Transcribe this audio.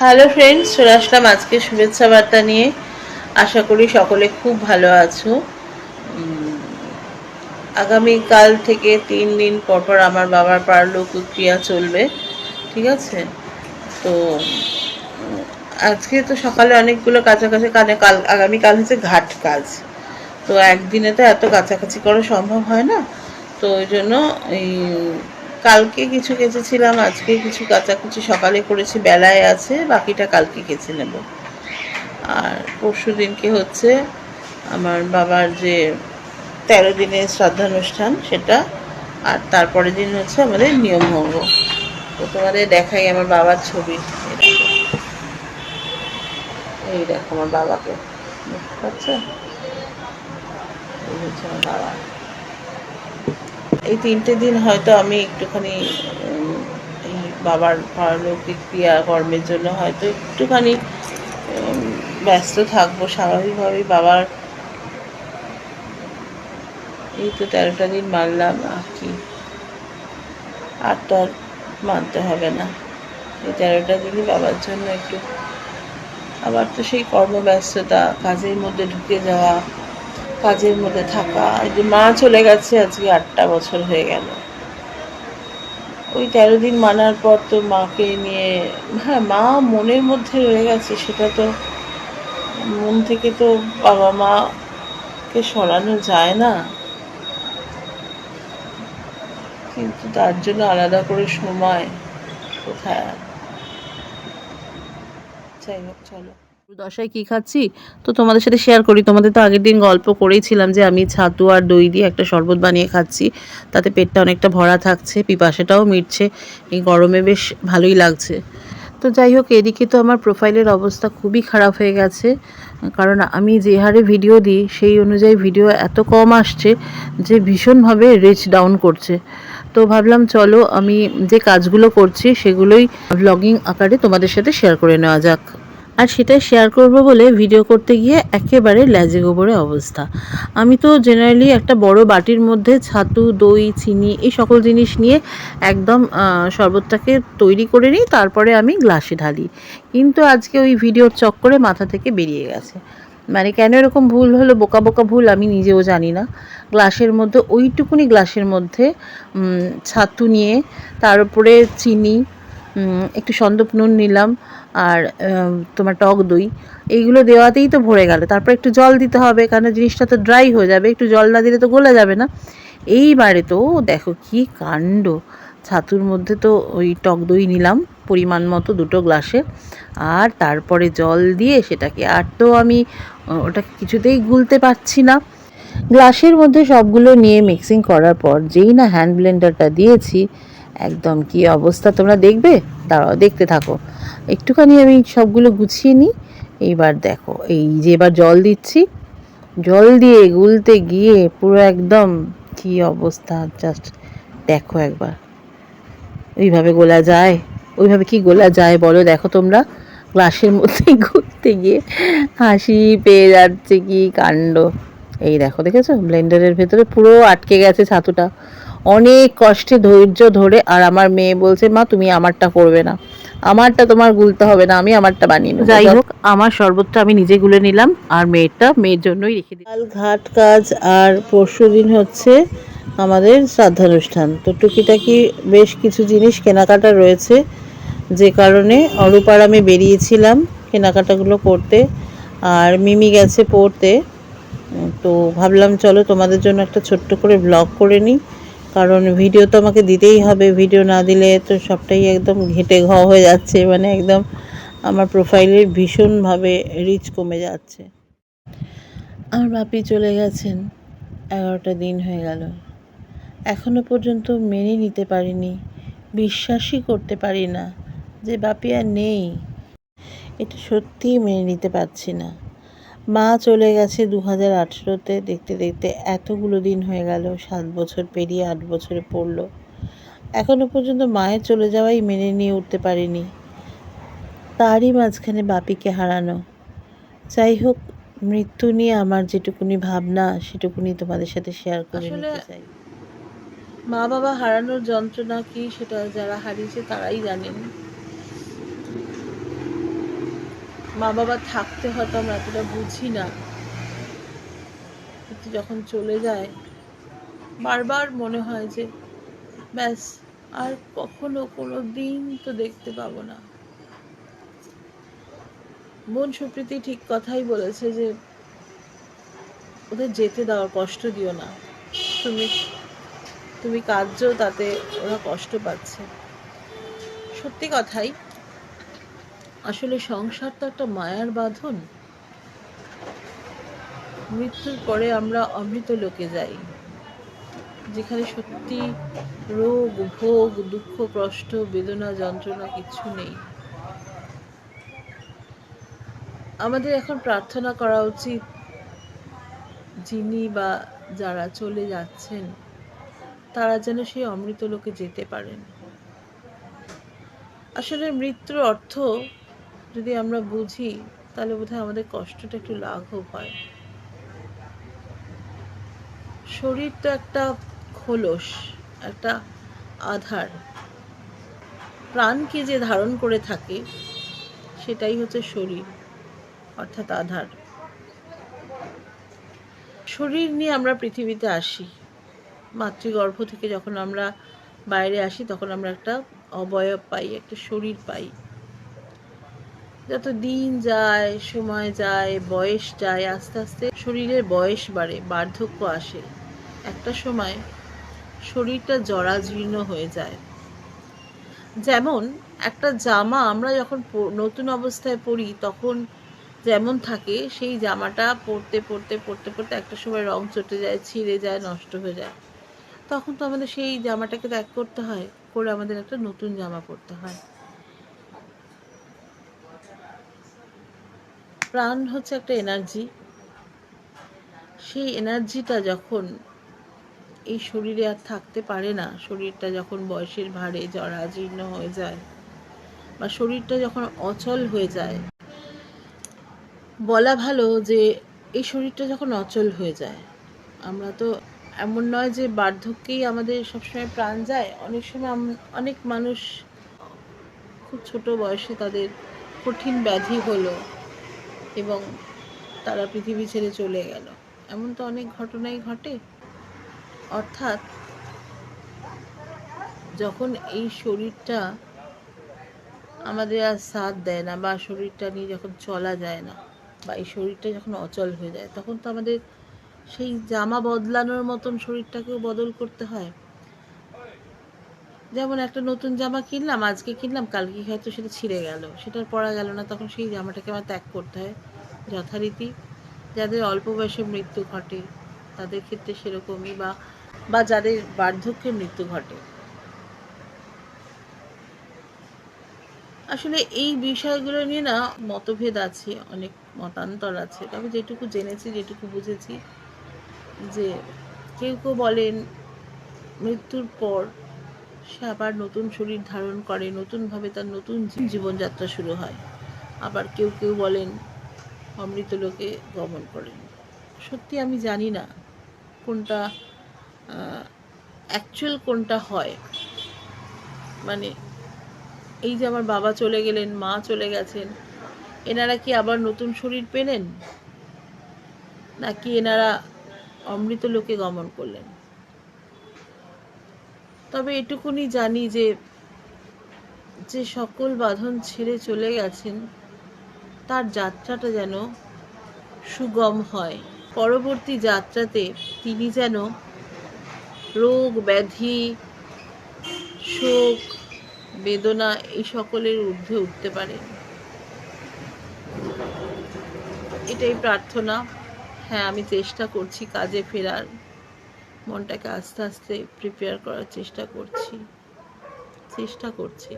Hello friends চলে আসলাম আজকে শুভেচ্ছা বার্তা নিয়ে। আশা করি সকলে খুব ভালো আছো। আগামীকাল থেকে তিন দিন পর পর আমার বাবার পারলোক ক্রিয়া চলবে, ঠিক আছে? তো, আজকে তো সকালে অনেকগুলো কাছাকাছি কানে কাল আগামীকাল হচ্ছে ঘাট কাজ। তো একদিনে তো এত কাছাকাছি করা সম্ভব হয় না। তো ওই জন্য এই কালকে কিছু কেচেছিলাম, আজকে কিছু কাচাকুচি সকালে করেছি, বেলায় আছে, বাকিটা কালকে কেচে নেব। আর পরশু দিনকে হচ্ছে আমার বাবার যে তেরো দিনের শ্রাদ্ধানুষ্ঠান, সেটা, আর তারপরের দিন হচ্ছে আমাদের নিয়মভঙ্গ তো তোমাদের দেখাই আমার বাবার ছবি। এই দেখো। আমার বাবাকে। বুঝতে পাচ্ছ? এই হচ্ছে আমার বাবা। এই তিনটে দিন হয়তো আমি একটুখানি এই বাবার পারলৌকিক ক্রিয়া কর্মের জন্য হয়তো একটুখানি ব্যস্ত থাকব স্বাভাবিকভাবেই। বাবার এই তো তেরোটা দিন মানলাম, আর কি। আর তো আর মানতে হবে না। এই তেরোটা দিনই বাবার জন্য একটু, আবার তো সেই কর্মব্যস্ততা, কাজের মধ্যে ঢুকে যাওয়া কাজের মধ্যে থাকা। এই যে মা চলে গেছে, আজকে আটটা বছর হয়ে গেল। ওই তেরো দিন মানার পর তো মাকে নিয়ে হ্যাঁ মা মনের মধ্যে রয়ে গেছে, সেটা তো মন থেকে তো বাবা মাকে সরানো যায় না। কিন্তু তার জন্য আলাদা করে সময় কোথায়? যাই হোক, চলো। দশায় কি খাচ্ছি? তো তোমাদের সাথে শেয়ার করি। তোমাদের তো আগের দিন গল্প করেইছিলাম যে আমি ছাতু আর দই দিয়ে একটা শরবত বানিয়ে খাচ্ছি। তাতে পেটটা অনেকটা ভরা থাকছে, পিপাসাটাও মিটছে। এই গরমে বেশ ভালোই লাগছে। তো যাই হোক, এদিকে তো আমার প্রোফাইলের অবস্থা খুবই খারাপ হয়ে গেছে। কারণ আমি যে হারে ভিডিও দিই, সেই অনুযায়ী ভিডিও এত কম আসছে যে ভীষণভাবে রিচ ডাউন করছে। তো ভাবলাম, চলো আমি যে কাজগুলো করছি, সেগুলোই ব্লগিং আকারে তোমাদের সাথে শেয়ার করে নেওয়া যাক। আর সেটাই শেয়ার করব বলে ভিডিও করতে গিয়ে একেবারে ল্যাজে গোবরে অবস্থা। আমি তো জেনারেলি একটা বড় বাটির মধ্যে ছাতু, দই, চিনি এই সকল জিনিস নিয়ে একদম শরবতটাকে তৈরি করে নিই, তারপরে আমি গ্লাসে ঢালি। কিন্তু আজকে ওই ভিডিওর চক্করে মাথা থেকে বেরিয়ে গেছে। মানে কেন এরকম ভুল হলো, বোকা বোকা ভুল আমি নিজেও জানি না। গ্লাসের মধ্যে, ওইটুকুনি গ্লাসের মধ্যে ছাতু নিয়ে, তার উপরে চিনি একটু সন্দপ নুন নিলাম আর তোমার টক দই। এইগুলো দেওয়াতেই তো ভরে গেল। তারপর একটু জল দিতে হবে, কারণ জিনিসটা তো ড্রাই হয়ে যাবে। একটু জল না দিলে তো গলে যাবে না। এইবারে তো, দেখো কি কাণ্ড। ছাতুর মধ্যে তো ওই টক দই নিলাম, পরিমাণ মতো দুটো গ্লাসে। আর তারপরে জল দিয়ে সেটাকে, আর তো আমি ওটা কিছুতেই গুলতে পারছি না। গ্লাসের মধ্যে সবগুলো নিয়ে মিক্সিং করার পর, যেই না হ্যান্ড ব্লেন্ডারটা দিয়েছি একদম কি অবস্থা তোমরা দেখবে? দাঁড়াও, দেখতে থাকো। একটুখানি আমি সবগুলো গুছিয়ে নিই। এইবার দেখো, এই যে এবার জল দিচ্ছি। জল দিয়ে গুলতে গিয়ে পুরো একদম কি অবস্থা? জাস্ট দেখো একবার। ওইভাবে গোলা যায়। ওইভাবে কি গোলা যায় বলো দেখো তোমরা। গ্লাসের মধ্যে ঘুরতে গিয়ে হাসি পেয়ে যাচ্ছে কি কাণ্ড। এই দেখো, দেখেছ? ব্লেন্ডারের ভেতরে পুরো আটকে গেছে ছাতুটা। অনেক কষ্টে ধৈর্য ধরে আর আমার মেয়ে বলছে মা তুমি আমারটা করবে না। আমারটা তোমার গুলতে হবে না আমি আমারটা বানিয়ে নেব। যাই হোক আমার শরবতটা আমি নিজে গুলে নিলাম আর মেয়েরটা মেয়ের জন্যই রেখে দিই কাল ঘাট কাজ আর পরশু দিন হচ্ছে আমাদের শ্রাদ্ধানুষ্ঠান। তো টুকিটাকি বেশ কিছু জিনিস কেনাকাটা রয়েছে যে কারণে অরূপার আমি বেরিয়েছিলাম কেনাকাটাগুলো করতে আর মিমি গেছে পড়তে। তো ভাবলাম চলো তোমাদের জন্য একটা ছোট্ট করে ব্লগ করে নিই। কারণ ভিডিও তো আমাকে দিতেই হবে ভিডিও না দিলে তো সবটাই একদম ঘেটে ঘ হয়ে যাচ্ছে মানে একদম আমার প্রোফাইলের ভীষণভাবে রিচ কমে যাচ্ছে। আমার বাপি চলে গেছেন, এগারোটা দিন হয়ে গেল। এখনও পর্যন্ত মেনে নিতে পারিনি, বিশ্বাসই করতে পারি না যে বাপি আর নেই। এটা সত্যিই মেনে নিতে পারছি না। মা চলে গেছে দু হাজার আঠেরোতে। দেখতে দেখতে এতগুলো দিন হয়ে গেল সাত বছর পেরিয়ে আট বছরে পড়ল। এখনও পর্যন্ত মায়ের চলে যাওয়াই মেনে নিয়ে উঠতে পারিনি। তারই মাঝখানে বাপিকে হারানো। যাই হোক মৃত্যু নিয়ে আমার যেটুকুনি ভাবনা সেটুকুনি তোমাদের সাথে শেয়ার করে নিতে চাই। মা বাবা হারানোর যন্ত্রণা কি সেটা যারা হারিয়েছে তারাই জানেন। মা বাবা থাকতে হয়তো আমরা এতটা বুঝি না। কিন্তু যখন চলে যায়, বারবার মনে হয় যে, ব্যাস, আর কখনো কোনো দিন তো দেখতে পাবো না। বোন সুপ্রীতি ঠিক কথাই বলেছে যে, ওদের যেতে দাও কষ্ট দিও না। তুমি তুমি কাঁদছো তাতে ওরা কষ্ট পাচ্ছে। সত্যি কথাই আসলে সংসার তো একটা মায়ার বাঁধন। মৃত্যুর পরে আমরা অমৃত লোকে যাই, যেখানে সত্যি রোগ, ভোগ, দুঃখ, কষ্ট, বেদনা, যন্ত্রণা কিছু নেই। আমাদের এখন প্রার্থনা করা উচিত, যিনি বা যারা চলে যাচ্ছেন, তারা যেন সেই অমৃত লোকে যেতে পারেন। আসলে মৃত্যুর অর্থ যদি আমরা বুঝি, তাহলে বোধহয় আমাদের কষ্টটা একটু লাঘব হয়। শরীর তো একটা খোলস, একটা আধার। প্রাণকে যে ধারণ করে থাকে, সেটাই হচ্ছে শরীর, অর্থাৎ আধার। শরীর নিয়ে আমরা পৃথিবীতে আসি। মাতৃগর্ভ থেকে যখন আমরা বাইরে আসি, তখন আমরা একটা অবয়ব পাই, একটা শরীর পাই। যত দিন যায়, সময় যায়, বয়স যায়, আস্তে আস্তে শরীরের বয়স বাড়ে, বার্ধক্য আসে। একটা সময় শরীরটা জরাজীর্ণ হয়ে যায়। যেমন একটা জামা আমরা যখন নতুন অবস্থায় পরি, তখন যেমন থাকে, সেই জামাটা পরতে পরতে পরতে পরতে একটা সময় রং চটে যায়, ছিঁড়ে যায়, নষ্ট হয়ে যায়। তখন তো আমাদের সেই জামাটাকে ত্যাগ করতে হয়, করে আমাদের একটা নতুন জামা পরতে হয়। প্রাণ হচ্ছে একটা এনার্জি সেই এনার্জিটা যখন এই শরীরে আর থাকতে পারে না, শরীরটা যখন বয়সের ভারে জরাজীর্ণ হয়ে যায় বা শরীরটা যখন অচল হয়ে যায়, বলা ভালো যে এই শরীরটা যখন অচল হয়ে যায়, আমরা তো এমন নয় যে বার্ধক্যেই আমাদের সবসময় প্রাণ যায়, অনেক সময় অনেক মানুষ খুব ছোট বয়সে তাদের কঠিন ব্যাধি হলো। এবং তারা পৃথিবী ছেড়ে চলে গেল। এমন তো অনেক ঘটনাই ঘটে। অর্থাৎ যখন এই শরীরটা আমাদের আর সাথ দেয় না বা শরীরটা নিয়ে যখন চলা যায় না বা এই শরীরটা যখন অচল হয়ে যায়, তখন তো আমাদের সেই জামা বদলানোর মতন শরীরটাকেও বদল করতে হয়। যেমন একটা নতুন জামা কিনলাম, আজকে কিনলাম, কালকে হয়তো সেটা ছিঁড়ে গেল। সেটার পরা গেল না, তখন সেই জামাটাকে আমার ত্যাগ করতে হয় যথারীতি। যাদের অল্প বয়সে মৃত্যু ঘটে, তাদের ক্ষেত্রে সেরকমই বা বা যাদের বার্ধক্যে মৃত্যু ঘটে। আসলে এই বিষয়গুলো নিয়ে না মতভেদ আছে, অনেক মতান্তর আছে। তবে যেটুকু জেনেছি, যেটুকু বুঝেছি যে কেউ কেউ বলেন, মৃত্যুর পর সে আবার নতুন শরীর ধারণ করে, নতুনভাবে তার নতুন জীবনযাত্রা শুরু হয়। আবার কেউ কেউ বলেন অমৃতলোকে গমন করেন। সত্যি আমি জানি না কোনটা অ্যাকচুয়াল কোনটা হয়। মানে এই যে আমার বাবা চলে গেলেন, মা চলে গেছেন, এনারা কি আবার নতুন শরীর পেলেন? নাকি এনারা অমৃত লোকে গমন করলেন? তবে এটুকুনি জানি যে যে সকল বাঁধন ছেড়ে চলে গেছেন, তার যাত্রাটা যেন সুগম হয়। পরবর্তী যাত্রাতে তিনি যেন রোগ, ব্যাধি, শোক, বেদনা এই সকলের ঊর্ধ্বে উঠতে পারেন। এটাই প্রার্থনা। হ্যাঁ আমি চেষ্টা করছি কাজে ফেরার। মনটাকে আস্তে আস্তে প্রিপেয়ার করার চেষ্টা করছি। চেষ্টা করছি।